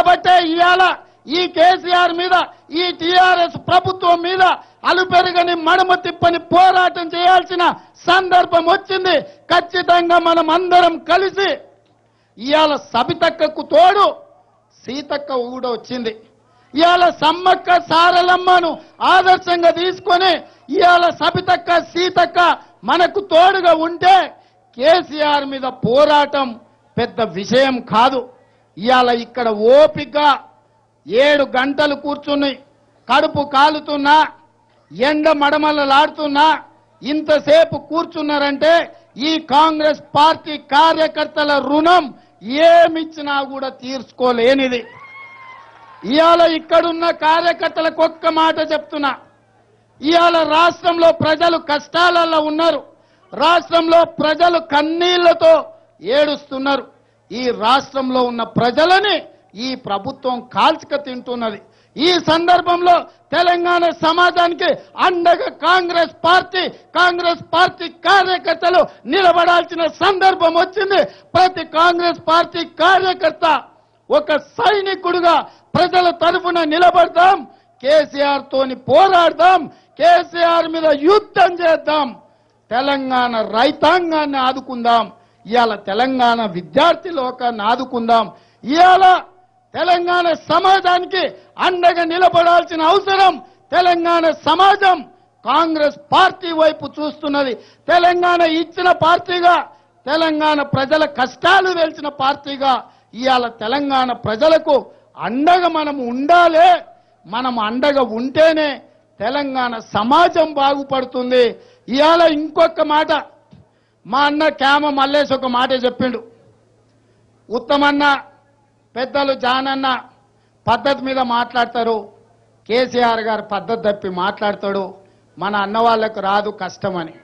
కాబట్టే ఇవాళ ఈ కేసీఆర్ మీద ఈ టిఆర్ఎస్ ప్రభుత్వం మీద అలుపెరగని మడమ తిప్పని పోరాటం చేయాల్సిన సందర్భం వచ్చింది. ఖచ్చితంగా మనం అందరం కలిసి ఇవాళ సబితక్కకు తోడు సీతక్క కూడా వచ్చింది ఇవాళ సమ్మక్క సారలమ్మను ఆదర్శంగా తీసుకొని ఇవాళ సబితక్క సీతక్క మనకు తోడుగా ఉంటే కేసీఆర్ మీద పోరాటం పెద్ద విషయం కాదు. ఇవాళ ఇక్కడ ఓపిక ఏడు గంటలు కూర్చుని కడుపు కాలుతున్నా ఎండ మడమలలాడుతున్నా ఇంతసేపు కూర్చున్నారంటే ఈ కాంగ్రెస్ పార్టీ కార్యకర్తల రుణం ఏమిచ్చినా కూడా తీర్చుకోలేనిది. ఇవాళ ఇక్కడున్న కార్యకర్తలకు ఒక్క మాట చెప్తున్నా. ఇవాళ రాష్ట్రంలో ప్రజలు కష్టాలలో ఉన్నారు. రాష్ట్రంలో ప్రజలు కన్నీళ్ళతో ఏడుస్తున్నారు. ఈ రాష్ట్రంలో ఉన్న ప్రజలని ఈ ప్రభుత్వం కాల్చిక తింటున్నది. ఈ సందర్భంలో తెలంగాణ సమాజానికి అండగా కాంగ్రెస్ పార్టీ కాంగ్రెస్ పార్టీ కార్యకర్తలు నిలబడాల్సిన సందర్భం వచ్చింది. ప్రతి కాంగ్రెస్ పార్టీ కార్యకర్త ఒక సైనికుడుగా ప్రజల తరఫున నిలబడతాం కేసీఆర్ తోని పోరాడదాం కేసీఆర్ మీద యుద్ధం చేద్దాం తెలంగాణ రైతాంగాన్ని ఆదుకుందాం ఇవాళ తెలంగాణ విద్యార్థి లోకాన్ని ఆదుకుందాం ఇవాళ తెలంగాణ సమాజానికి అండగా నిలబడాల్సిన అవసరం తెలంగాణ సమాజం. కాంగ్రెస్ పార్టీ వైపు చూస్తున్నది తెలంగాణ ఇచ్చిన పార్టీగా తెలంగాణ ప్రజల కష్టాలు వెలిచిన పార్టీగా ఇవాళ తెలంగాణ ప్రజలకు అండగా మనం ఉండాలే మనం అండగా ఉంటేనే తెలంగాణ సమాజం బాగుపడుతుంది. ఇవాళ ఇంకొక మాట మా అన్న క్యామ మల్లేసి ఒక మాట చెప్పిండు. ఉత్తమన్న పెద్దలు జానన్న పద్ధతి మీద మాట్లాడతారు. కేసీఆర్ గారు పద్ధతి తప్పి మాట్లాడతాడు. మన అన్న వాళ్ళకు రాదు కష్టమని.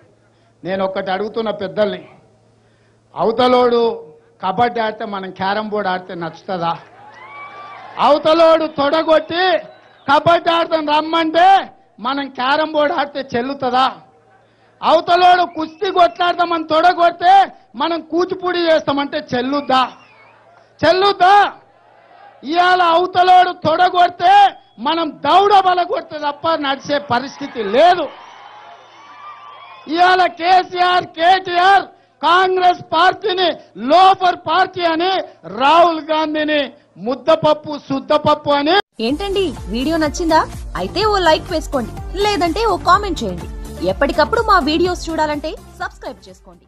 నేను ఒకటి అడుగుతున్న పెద్దల్ని అవతలోడు కబడ్డీ ఆడితే మనం క్యారం బోర్డ్ ఆడితే నచ్చుతుందా? అవతలోడు తొడగొట్టి కబడ్డీ ఆడతాం రమ్మంటే మనం క్యారం బోర్డ్ ఆడితే చెల్లుతుందా? అవతలోడు కుస్తీ కొట్లాడతామని తొడగొడితే మనం కూచిపూడి చేస్తామంటే చెల్లుద్దా? చెల్లుద్దా? ఇవాళ అవతలోడు తొడగొడితే మనం దౌడ బల కొడితే తప్ప నడిచే పరిస్థితి లేదు. ఇవాళ కేసీఆర్ కేటీఆర్ కాంగ్రెస్ పార్టీని లోఫర్ పార్టీ అని రాహుల్ గాంధీని ముద్దపప్పు శుద్ధపప్పు అని ఏంటండి? వీడియో నచ్చిందా? అయితే ఓ లైక్ వేసుకోండి. లేదంటే ఓ కామెంట్ చేయండి. ఎప్పటికప్పుడు మా వీడియోస్ చూడాలంటే సబ్స్క్రైబ్ చేసుకోండి.